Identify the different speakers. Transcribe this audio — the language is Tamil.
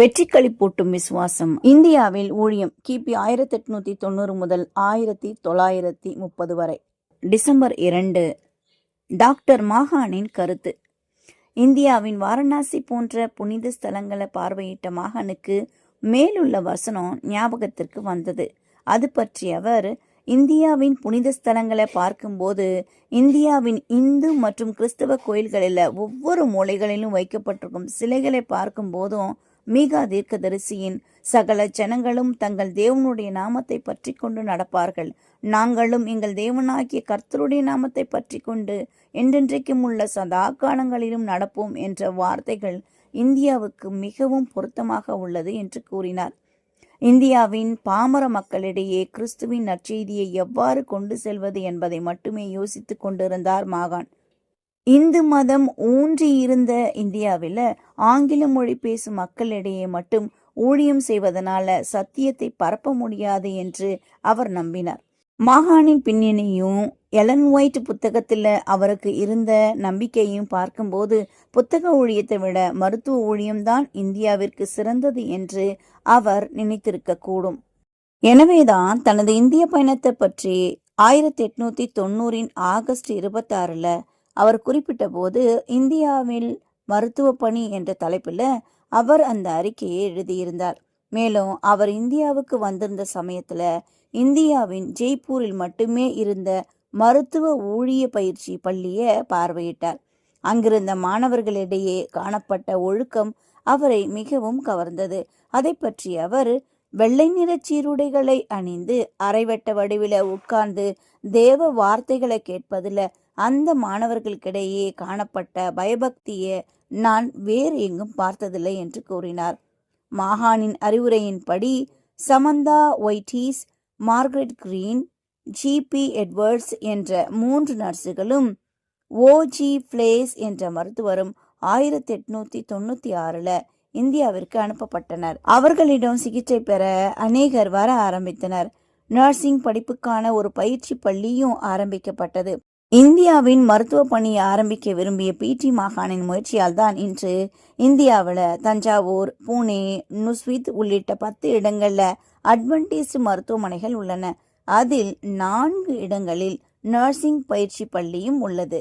Speaker 1: வெற்றிக்களி போட்டும் விசுவாசம். இந்தியாவில் ஊழியம் கிபி ஆயிரத்தி எட்நூத்தி தொண்ணூறு முதல் ஆயிரத்தி தொள்ளாயிரத்தி முப்பது வரை. டிசம்பர் இரண்டு. டாக்டர் மாகானின் கருத்து. இந்தியாவின் வாரணாசி போன்ற புனித ஸ்தலங்களை பார்வையிட்ட மாகானுக்கு மேலுள்ள வசனம் ஞாபகத்திற்கு வந்தது. அது பற்றி அவர் இந்தியாவின் புனித ஸ்தலங்களை பார்க்கும்போது இந்தியாவின் இந்து மற்றும் கிறிஸ்தவ கோயில்களில் ஒவ்வொரு மூலைகளிலும் வைக்கப்பட்டிருக்கும் சிலைகளை பார்க்கும்போதும் மீகா தீர்க்கதரிசியின் சகல ஜனங்களும் தங்கள் தேவனுடைய நாமத்தை பற்றி கொண்டு நடப்பார்கள். நாங்களும் எங்கள் தேவனாகிய கர்த்தருடைய நாமத்தை பற்றி கொண்டு என்றென்றைக்கும் உள்ள சதா காலங்களிலும் நடப்போம் என்ற வார்த்தைகள் இந்தியாவுக்கு மிகவும் பொருத்தமாக உள்ளது என்று கூறினார். இந்தியாவின் பாமர மக்களிடையே கிறிஸ்துவின் நற்செய்தியை எவ்வாறு கொண்டு செல்வது என்பதை மட்டுமே யோசித்துக் கொண்டிருந்தார் மாகான். இந்து மதம் ஊன்றி இருந்த இந்தியாவில் ஆங்கில மொழி பேசும் மக்களிடையே மட்டும் ஊழியம் செய்வதனால சத்தியத்தை பரப்ப முடியாது என்று அவர் நம்பினார். மாகாணின் பின்னணியும் எலன் ஒயிட் புத்தகத்தில் அவருக்கு இருந்த நம்பிக்கையும் பார்க்கும்போது புத்தக ஊழியத்தை விட மருத்துவ ஊழியம்தான் இந்தியாவிற்கு சிறந்தது என்று அவர் நினைத்திருக்க கூடும். எனவேதான் தனது இந்திய பயணத்தை பற்றி ஆயிரத்தி எட்நூத்தி தொண்ணூறின் ஆகஸ்ட் இருபத்தாறுல அவர் குறிப்பிட்ட போது இந்தியாவில் மருத்துவ பணி என்ற தலைப்பில் அவர் அந்த அறிக்கையை எழுதியிருந்தார். மேலும் அவர் இந்தியாவுக்கு வந்திருந்த சமயத்தில் இந்தியாவின் ஜெய்ப்பூரில் மட்டுமே இருந்த மருத்துவ ஊழிய பயிற்சி பள்ளியை பார்வையிட்டார். அங்கிருந்த மாணவர்களிடையே காணப்பட்ட ஒழுக்கம் அவரை மிகவும் கவர்ந்தது. அதை பற்றி அவர் வெள்ளை நிற சீருடைகளை அணிந்து அரைவட்ட வடிவில உட்கார்ந்து தேவ வார்த்தைகளை கேட்பதில் அந்த மாணவர்களுக்கிடையே காணப்பட்ட பயபக்தியை நான் வேறு எங்கும் பார்த்ததில்லை என்று கூறினார். மாகாணின் அறிவுரையின்படி சமந்தா ஒய்டீஸ் மார்கரெட் கிரீன் ஜிபி எட்வர்ட்ஸ் என்ற மூன்று நர்ஸுகளும் ஓஜி பிளேஸ் என்ற மருத்துவரும் ஆயிரத்தி எட்நூத்தி தொண்ணூத்தி ஆறுல இந்தியாவிற்கு அனுப்பப்பட்டனர். அவர்களிடம் சிகிச்சை பெற அநேகர் வர ஆரம்பித்தனர். நர்சிங் படிப்புக்கான ஒரு பயிற்சி பள்ளியும் ஆரம்பிக்கப்பட்டது. இந்தியாவின் மருத்துவ பணியை ஆரம்பிக்க விரும்பிய பிடி மாகாணின் முயற்சியால் தான் இன்று இந்தியாவில் தஞ்சாவூர் பூனே நுஸ்வித் உள்ளிட்ட பத்து இடங்களில் அட்வென்டிஸ்ட் மருத்துவமனைகள் உள்ளன. அதில் நான்கு இடங்களில் நர்சிங் பயிற்சி பள்ளியும் உள்ளது.